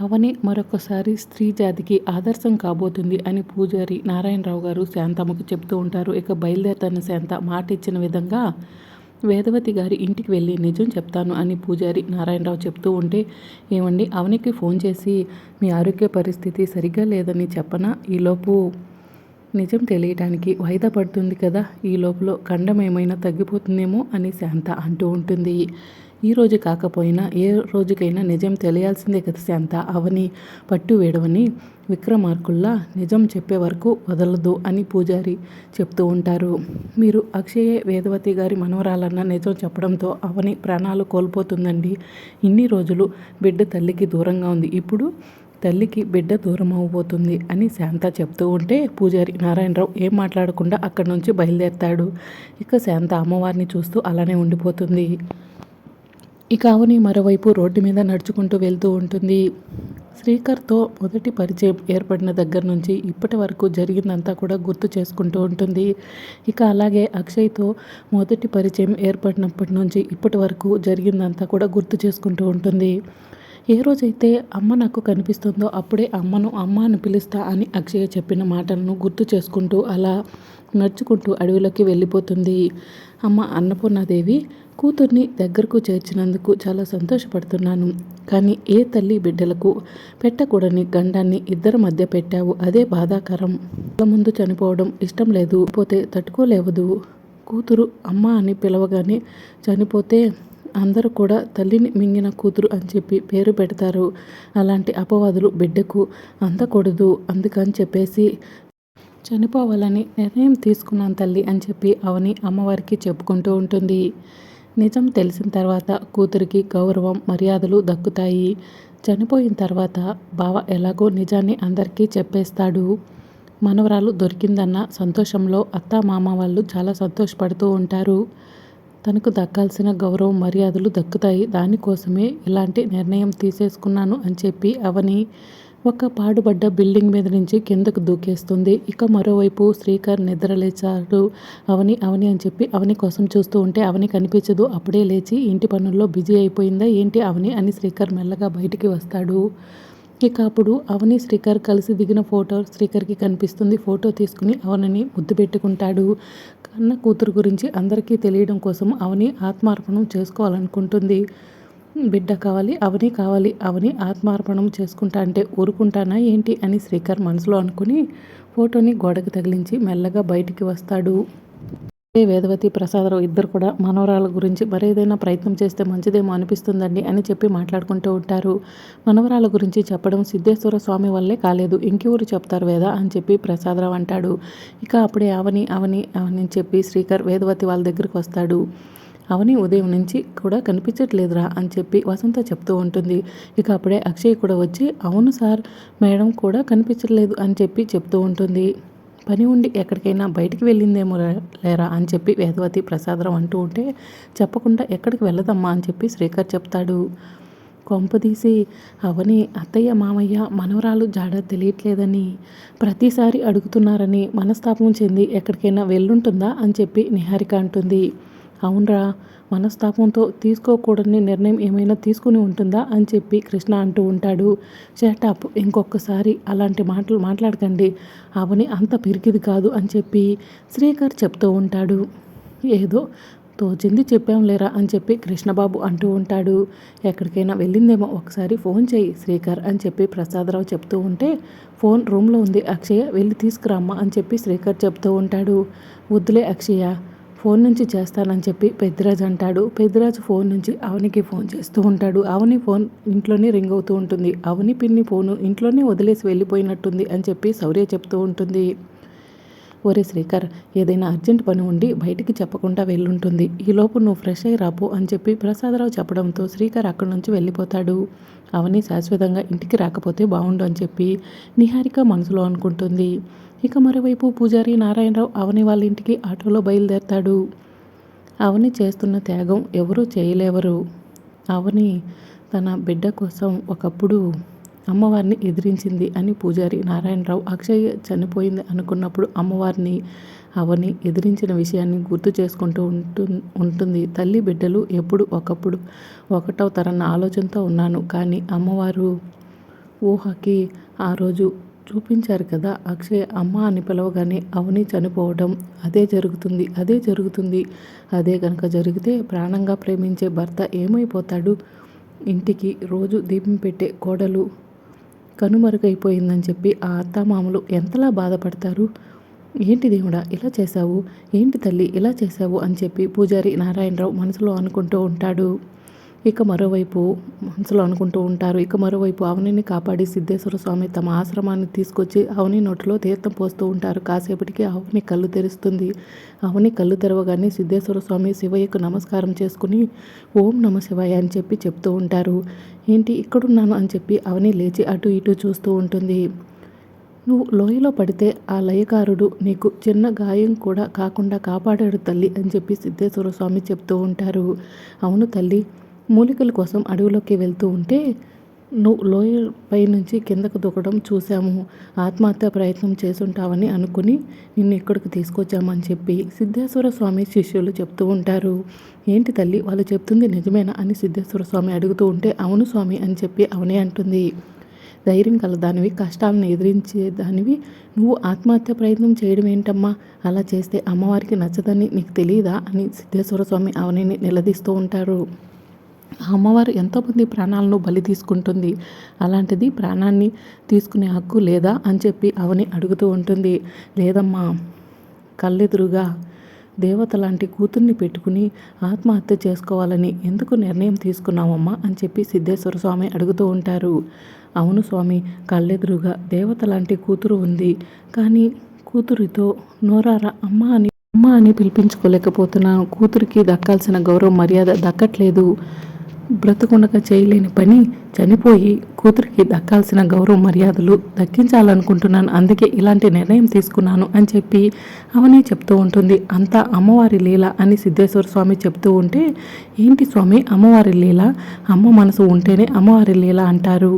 అవని మరొకసారి స్త్రీ జాతికి ఆదర్శం కాబోతుంది అని పూజారి నారాయణరావు గారు శాంతమ్మకు చెప్తూ ఉంటారు. ఇక బయలుదేరుతున్న శాంత మాట ఇచ్చిన విధంగా వేదవతి గారి ఇంటికి వెళ్ళి నిజం చెప్తాను అని పూజారి నారాయణరావు చెప్తూ ఉంటే ఏమండి అవనికి ఫోన్ చేసి మీ ఆరోగ్య పరిస్థితి సరిగ్గా లేదని చెప్పనా? ఈలోపు నిజం తెలియటానికి వాయిదా పడుతుంది కదా? ఈ లోపల ఖండం ఏమైనా తగ్గిపోతుందేమో అని శాంత అంటూ ఉంటుంది. ఈ రోజు కాకపోయినా ఏ రోజుకైనా నిజం తెలియాల్సిందే కదా శాంత. అవని పట్టు వేడవని విక్రమార్కుల్లా నిజం చెప్పే వరకు వదలదు అని పూజారి చెప్తూ ఉంటారు. మీరు అక్షయ వేదవతి గారి మనవరాలన్న నిజం చెప్పడంతో అవని ప్రాణాలు కోల్పోతుందండి. ఇన్ని రోజులు బిడ్డ తల్లికి దూరంగా ఉంది. ఇప్పుడు తల్లికి బిడ్డ దూరం అవ్వబోతుంది అని శాంత చెప్తూ ఉంటే పూజారి నారాయణరావు ఏం మాట్లాడకుండా అక్కడి నుంచి బయలుదేరతాడు. ఇక శాంత అమ్మవారిని చూస్తూ అలానే ఉండిపోతుంది. ఇక అవని మరోవైపు రోడ్డు మీద నడుచుకుంటూ వెళ్తూ ఉంటుంది. శ్రీకర్తో మొదటి పరిచయం ఏర్పడిన దగ్గర నుంచి ఇప్పటి వరకు జరిగిందంతా కూడా గుర్తు చేసుకుంటూ ఉంటుంది. ఇక అలాగే అక్షయ్తో మొదటి పరిచయం ఏర్పడినప్పటి నుంచి ఇప్పటి వరకు జరిగిందంతా కూడా గుర్తు చేసుకుంటూ ఉంటుంది. ఏ రోజైతే అమ్మ నాకు కనిపిస్తుందో అప్పుడే అమ్మను అమ్మ అని పిలుస్తా అని అక్షయ చెప్పిన మాటలను గుర్తు చేసుకుంటూ అలా నడుచుకుంటూ అడవిలోకి వెళ్ళిపోతుంది. అమ్మ అన్నపూర్ణాదేవి కూతుర్ని దగ్గరకు చేర్చినందుకు చాలా సంతోషపడుతున్నాను. కానీ ఏ తల్లి బిడ్డలకు పెట్టకూడని గండాన్ని ఇద్దరి మధ్య పెట్టావు? అదే బాధాకరం. ముందు చనిపోవడం ఇష్టం లేదు. పోతే తట్టుకోలేవదు. కూతురు అమ్మ అని పిలవగానే చనిపోతే అందరూ కూడా తల్లిని మింగిన కూతురు అని చెప్పి పేరు పెడతారు. అలాంటి అపవాదులు బిడ్డకు అందకూడదు. అందుకని చెప్పేసి చనిపోవాలని నిర్ణయం తీసుకున్నాను తల్లి అని చెప్పి అవని అమ్మవారికి చెప్పుకుంటూ ఉంటుంది. నిజం తెలిసిన తర్వాత కూతురికి గౌరవం మర్యాదలు దక్కుతాయి. చనిపోయిన తర్వాత బావ ఎలాగో నిజాన్ని అందరికీ చెప్పేస్తాడు. మనవరాలు దొరికిందన్న సంతోషంలో అత్త మామ వాళ్ళు చాలా సంతోషపడుతూ ఉంటారు. తనకు దక్కాల్సిన గౌరవం మర్యాదలు దక్కుతాయి. దానికోసమే ఇలాంటి నిర్ణయం తీసేసుకున్నాను అని చెప్పి అవని ఒక పాడుబడ్డ బిల్డింగ్ మీద నుంచి కిందకు దూకేస్తుంది. ఇక మరోవైపు శ్రీకర్ నిద్రలేచాడు అవని అవని అని చెప్పి అవని కోసం చూస్తూ ఉంటే అవని కనిపించదు. అప్పుడే లేచి ఇంటి పనుల్లో బిజీ అయిపోయిందా? ఏంటి అవని అని శ్రీకర్ మెల్లగా బయటికి వస్తాడు. ఇక అప్పుడు అవని శ్రీకర్ కలిసి దిగిన ఫోటో శ్రీకర్కి కనిపిస్తుంది. ఫోటో తీసుకుని అవనిని ముద్దు పెట్టుకుంటాడు. కన్న కూతురు గురించి అందరికీ తెలియడం కోసం అవని ఆత్మార్పణం చేసుకోవాలనుకుంటుంది. బిడ్డ కావాలి అవని కావాలి అవని ఆత్మార్పణం చేసుకుంటా అంటే ఊరుకుంటానా ఏంటి అని శ్రీకర్ మనసులో అనుకుని ఫోటోని గోడకు తగిలించి మెల్లగా బయటికి వస్తాడు. వేదవతి ప్రసాదరావు ఇద్దరు కూడా మనవరాల గురించి మరేదైనా ప్రయత్నం చేస్తే మంచిదేమో అనిపిస్తుందండి అని చెప్పి మాట్లాడుకుంటూ ఉంటారు. మనవరాల గురించి చెప్పడం సిద్ధేశ్వర స్వామి వల్లే కాలేదు. ఇంకెవరు చెప్తారు వేద అని చెప్పి ప్రసాదరావు అంటాడు. ఇక అప్పుడే అవని అవని అవని చెప్పి శ్రీకర్ వేదవతి వాళ్ళ దగ్గరికి వస్తాడు. అవని ఉదయం నుంచి కూడా కనిపించట్లేదురా అని చెప్పి వసంత చెప్తూ ఉంటుంది. ఇక అప్పుడే అక్షయ్ కూడా వచ్చి అవును సార్ మేడం కూడా కనిపించట్లేదు అని చెప్పి చెప్తూ ఉంటుంది. పని ఉండి ఎక్కడికైనా బయటికి వెళ్ళిందేమో లేరా అని చెప్పి వేదవతి ప్రసాదరావు అంటూ ఉంటే చెప్పకుండా ఎక్కడికి వెళ్ళదమ్మా అని చెప్పి శ్రీకర్ చెప్తాడు. కొంపదీసి అవని అత్తయ్య మామయ్య మనవరాలు జాడ తెలియట్లేదని ప్రతిసారి అడుగుతున్నారని మనస్తాపం చెంది ఎక్కడికైనా వెళ్ళుంటుందా అని చెప్పి నిహారిక అంటుంది. అవునరా మనస్తాపంతో తీసుకోకూడని నిర్ణయం ఏమైనా తీసుకుని ఉంటుందా అని చెప్పి కృష్ణ అంటూ ఉంటాడు. షటప్ ఇంకొకసారి అలాంటి మాటలు మాట్లాడకండి. అవని అంత పిరికిది కాదు అని చెప్పి శ్రీకర్ చెప్తూ ఉంటాడు. ఏదో తోచింది చెప్పాంలేరా అని చెప్పి కృష్ణబాబు అంటూ ఉంటాడు. ఎక్కడికైనా వెళ్ళిందేమో ఒకసారి ఫోన్ చేయి శ్రీకర్ అని చెప్పి ప్రసాదరావు చెప్తూ ఉంటే ఫోన్ రూమ్లో ఉంది అక్షయ వెళ్ళి తీసుకురామ్మా అని చెప్పి శ్రీకర్ చెప్తూ ఉంటాడు. వద్దులే అక్షయ ఫోన్ నుంచి చేస్తానని చెప్పి పెద్దిరాజు అంటాడు. పెద్దిరాజు ఫోన్ నుంచి అవనికి ఫోన్ చేస్తూ ఉంటాడు. అవని ఫోన్ ఇంట్లోనే రింగ్ అవుతూ ఉంటుంది. అవని పిన్ని ఫోను ఇంట్లోనే వదిలేసి వెళ్ళిపోయినట్టుంది అని చెప్పి శౌర్య చెప్తూ ఉంటుంది. ఒరే శ్రీకర్ ఏదైనా అర్జెంట్ పని ఉండి బయటికి చెప్పకుండా వెళ్ళుంటుంది. ఈలోపు నువ్వు ఫ్రెష్ అయ్యి రాపో అని చెప్పి ప్రసాదరావు చెప్పడంతో శ్రీకర్ అక్కడి నుంచి వెళ్ళిపోతాడు. అవని శాశ్వతంగా ఇంటికి రాకపోతే బాగుండు అని చెప్పి నిహారిక మనసులో అనుకుంటుంది. ఇక మరోవైపు పూజారి నారాయణరావు అవని వాళ్ళ ఇంటికి ఆటోలో బయలుదేరతాడు. అవని చేస్తున్న త్యాగం ఎవరూ చేయలేవరు. అవని తన బిడ్డ కోసం ఒకప్పుడు అమ్మవారిని ఎదిరించింది అని పూజారి నారాయణరావు అక్షయ్ చనిపోయింది అనుకున్నప్పుడు అమ్మవారిని అవని ఎదిరించిన విషయాన్ని గుర్తు చేసుకుంటూ ఉంటు ఉంటుంది. తల్లి బిడ్డలు ఎప్పుడు ఒకప్పుడు ఒకటవుతారన్న ఆలోచనతో ఉన్నాను. కానీ అమ్మవారు ఊహకి ఆ రోజు చూపించారు కదా అక్షయ్ అమ్మ అని పిలవగానే అవని చనిపోవడం అదే జరుగుతుంది అదే జరుగుతుంది అదే కనుక జరిగితే ప్రాణంగా ప్రేమించే భర్త ఏమైపోతాడు? ఇంటికి రోజు దీపం పెట్టే కోడలు కనుమరుగైపోయిందని చెప్పి ఆ అత్తమామలు ఎంతలా బాధపడతారు? ఏంటి దేవుడా ఇలా చేశావు? ఏంటి తల్లి ఇలా చేశావు? అని చెప్పి పూజారి నారాయణరావు మనసులో అనుకుంటూ ఉంటాడు. ఇక మరోవైపు మనసులో అనుకుంటూ ఉంటారు ఇక మరోవైపు అవనిని కాపాడి సిద్ధేశ్వర స్వామి తమ ఆశ్రమాన్ని తీసుకొచ్చి అవని నోటిలో తీర్థం పోస్తూ ఉంటారు. కాసేపటికి అవని కళ్ళు తెరుస్తుంది. అవని కళ్ళు తెరవగానే సిద్ధేశ్వర స్వామి శివయ్యకు నమస్కారం చేసుకుని ఓం నమ శివాయ అని చెప్పి చెప్తూ ఉంటారు. ఏంటి ఇక్కడున్నాను అని చెప్పి అవని లేచి అటు ఇటు చూస్తూ ఉంటుంది. నువ్వు లోయలో పడితే ఆ లయకారుడు నీకు చిన్న గాయం కూడా కాకుండా కాపాడాడు తల్లి అని చెప్పి సిద్ధేశ్వర స్వామి చెప్తూ ఉంటారు. అవును తల్లి మూలికల కోసం అడవిలోకి వెళ్తూ ఉంటే నువ్వు లోయపై నుంచి కిందకు దూకడం చూసాము ఆత్మహత్య ప్రయత్నం చేసుంటావని అనుకుని నిన్ను ఇక్కడికి తీసుకొచ్చామని చెప్పి సిద్ధేశ్వర స్వామి శిష్యులు చెప్తూ ఉంటారు. ఏంటి తల్లి వాళ్ళు చెప్తుంది నిజమేనా? అని సిద్ధేశ్వర స్వామి అడుగుతూ ఉంటే అవును స్వామి అని చెప్పి అవనే అంటుంది. ధైర్యం కల దానివి కష్టాలను ఎదిరించే దానివి. నువ్వు ఆత్మహత్య ప్రయత్నం చేయడం ఏంటమ్మా? అలా చేస్తే అమ్మవారికి నచ్చదని నీకు తెలియదా అని సిద్ధేశ్వర స్వామి అవనిని నిలదీస్తూ ఉంటారు. అమ్మవారు ఎంతోమంది ప్రాణాలను బలి తీసుకుంటుంది. అలాంటిది ప్రాణాన్ని తీసుకునే హక్కు లేదా అని చెప్పి అవని అడుగుతూ ఉంటుంది. లేదమ్మా కళ్ళెదురుగా దేవత లాంటి కూతుర్ని పెట్టుకుని ఆత్మహత్య చేసుకోవాలని ఎందుకు నిర్ణయం తీసుకున్నావమ్మా అని చెప్పి సిద్ధేశ్వర స్వామి అడుగుతూ ఉంటారు. అవును స్వామి కళ్ళెదురుగా దేవత లాంటి కూతురు ఉంది. కానీ కూతురితో నోరారా అమ్మ అని అమ్మ అని పిలిపించుకోలేకపోతున్నాను కూతురికి దక్కాల్సిన గౌరవ మర్యాద దక్కట్లేదు. బ్రతకుండగా చేయలేని పని చనిపోయి కూతురికి దక్కాల్సిన గౌరవ మర్యాదలు దక్కించాలనుకుంటున్నాను. అందుకే ఇలాంటి నిర్ణయం తీసుకున్నాను అని చెప్పి అవని చెప్తూ ఉంటుంది. అంతా అమ్మవారి లీల అని సిద్ధేశ్వర స్వామి చెప్తూ ఉంటే ఏంటి స్వామి? అమ్మవారి లీల? అమ్మ మనసు ఉంటేనే అమ్మవారి లీల అంటారు.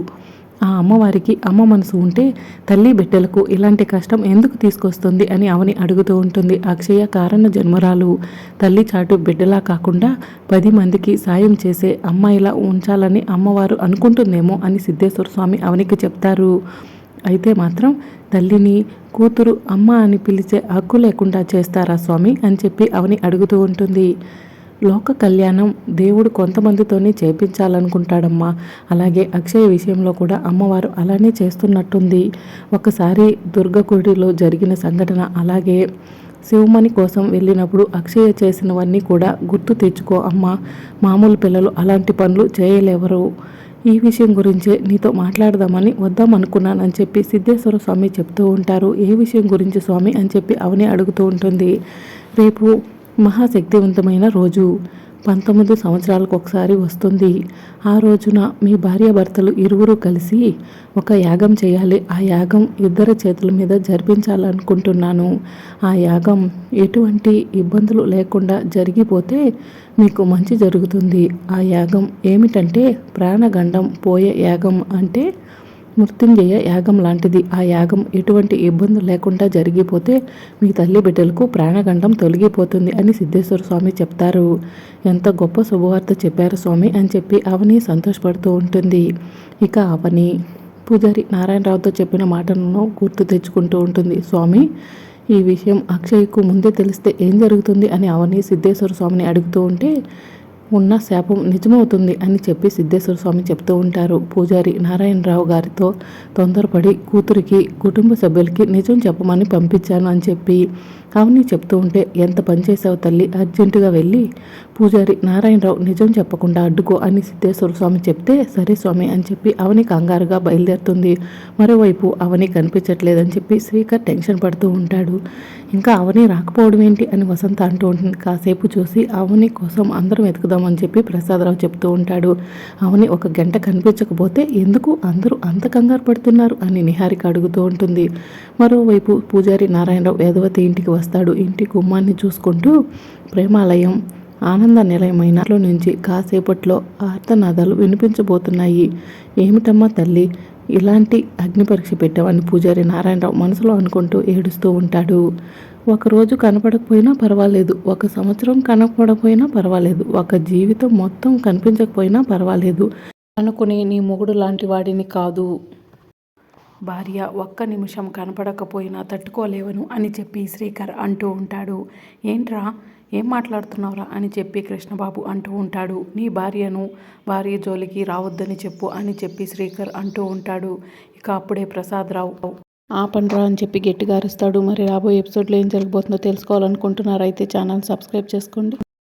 ఆ అమ్మవారికి అమ్మ మనసు ఉంటే తల్లి బిడ్డలకు ఇలాంటి కష్టం ఎందుకు తీసుకొస్తుంది అని అవని అడుగుతూ ఉంటుంది. అక్షయ కారణ జన్మరాలు. తల్లి చాటు బిడ్డలా కాకుండా పది మందికి సాయం చేసే అమ్మాయిలా ఉంచాలని అమ్మవారు అనుకుంటుందేమో అని సిద్ధేశ్వర స్వామి అవనికి చెప్తారు. అయితే మాత్రం తల్లిని కూతురు అమ్మ అని పిలిచే హక్కు లేకుండా చేస్తారా స్వామి అని చెప్పి అవని అడుగుతూ ఉంటుంది. లోక కళ్యాణం దేవుడు కొంతమందితోనే చేపించాలనుకుంటాడమ్మా. అలాగే అక్షయ విషయంలో కూడా అమ్మవారు అలానే చేస్తున్నట్టుంది. ఒకసారి దుర్గగుడిలో జరిగిన సంఘటన అలాగే శివమణి కోసం వెళ్ళినప్పుడు అక్షయ చేసినవన్నీ కూడా గుర్తు తెచ్చుకో అమ్మ. మామూలు పిల్లలు అలాంటి పనులు చేయలేవరు. ఈ విషయం గురించే నీతో మాట్లాడదామని వద్దాం అనుకున్నానని చెప్పి సిద్ధేశ్వర స్వామి చెప్తూ ఉంటారు. ఏ విషయం గురించి స్వామి అని చెప్పి అవని అడుగుతూ ఉంటుంది. రేపు మహాశక్తివంతమైన రోజు. పంతొమ్మిది సంవత్సరాలకు ఒకసారి వస్తుంది. ఆ రోజున మీ భార్యాభర్తలు ఇరువురు కలిసి ఒక యాగం చేయాలి. ఆ యాగం ఇద్దరి చేతుల మీద జరిపించాలనుకుంటున్నాను. ఆ యాగం ఎటువంటి ఇబ్బందులు లేకుండా జరిగిపోతే మీకు మంచి జరుగుతుంది. ఆ యాగం ఏమిటంటే ప్రాణగండం పోయే యాగం అంటే మృత్యుంజయ యాగం లాంటిది. ఆ యాగం ఎటువంటి ఇబ్బంది లేకుండా జరిగిపోతే మీ తల్లి బిడ్డలకు ప్రాణగండం తొలగిపోతుంది అని సిద్ధేశ్వర స్వామి చెప్తారు. ఎంత గొప్ప శుభవార్త చెప్పారు స్వామి అని చెప్పి అవని సంతోషపడుతూ ఉంటుంది. ఇక అవని పూజారి నారాయణరావుతో చెప్పిన మాటలను గుర్తు తెచ్చుకుంటూ ఉంటుంది. స్వామి ఈ విషయం అక్షయ్కు ముందే తెలిస్తే ఏం జరుగుతుంది అని అవని సిద్ధేశ్వర స్వామిని అడుగుతూ ఉంటే ఉన్న శాపం నిజమవుతుంది అని చెప్పి సిద్ధేశ్వర స్వామి చెప్తూ ఉంటారు. పూజారి నారాయణరావు గారితో తొందరపడి కూతురికి కుటుంబ సభ్యులకి నిజం చెప్పమని పంపించాను అని చెప్పి అవని చెప్తూ ఉంటే ఎంత పనిచేసావు తల్లి? అర్జెంటుగా వెళ్ళి పూజారి నారాయణరావు నిజం చెప్పకుండా అడ్డుకో అని సిద్ధేశ్వర స్వామి చెప్తే సరే స్వామి అని చెప్పి అవని కంగారుగా బయలుదేరుతుంది. మరోవైపు అవని కనిపించట్లేదని చెప్పి శ్రీకర్ టెన్షన్ పడుతూ ఉంటాడు. ఇంకా అవని రాకపోవడం ఏంటి అని వసంత అంటూ ఉంటుంది. కాసేపు చూసి అవని కోసం అందరం వెతుకుదామని చెప్పి ప్రసాదరావు చెప్తూ ఉంటాడు. అవని ఒక గంట కనిపించకపోతే ఎందుకు అందరూ అంత కంగారు పడుతున్నారు? అని నిహారిక అడుగుతూ ఉంటుంది. మరోవైపు పూజారి నారాయణరావు వేదవతి ఇంటికి వస్తాడు. ఇంటి గుమ్మాన్ని చూసుకుంటూ ప్రేమాలయం ఆనంద నిలయమైన నుంచి కాసేపట్లో ఆర్తనాదాలు వినిపించబోతున్నాయి. ఏమిటమ్మా తల్లి ఇలాంటి అగ్ని పరీక్ష పెట్టావని పూజారి నారాయణరావు మనసులో అనుకుంటూ ఏడుస్తూ ఉంటాడు. ఒకరోజు కనపడకపోయినా పర్వాలేదు ఒక సంవత్సరం కనపడకపోయినా పర్వాలేదు ఒక జీవితం మొత్తం కనిపించకపోయినా పర్వాలేదు అనుకుని నీ మొగుడు లాంటి వాడిని కాదు. భార్య ఒక్క నిమిషం కనపడకపోయినా తట్టుకోలేవను అని చెప్పి శ్రీకర్ అంటూ ఉంటాడు. ఏంట్రా? ఏం మాట్లాడుతున్నావురా? అని చెప్పి కృష్ణబాబు అంటూ ఉంటాడు. నీ భార్యను భార్య జోలికి రావద్దని చెప్పు అని చెప్పి శ్రీకర్ అంటూ ఉంటాడు. ఇక అప్పుడే ప్రసాదరావు ఆపండ్రా అని చెప్పి గట్టిగా అరుస్తాడు. మరి రాబోయే ఎపిసోడ్లో ఏం జరగబోతుందో తెలుసుకోవాలనుకుంటున్నారైతే ఛానల్ సబ్స్క్రైబ్ చేసుకోండి.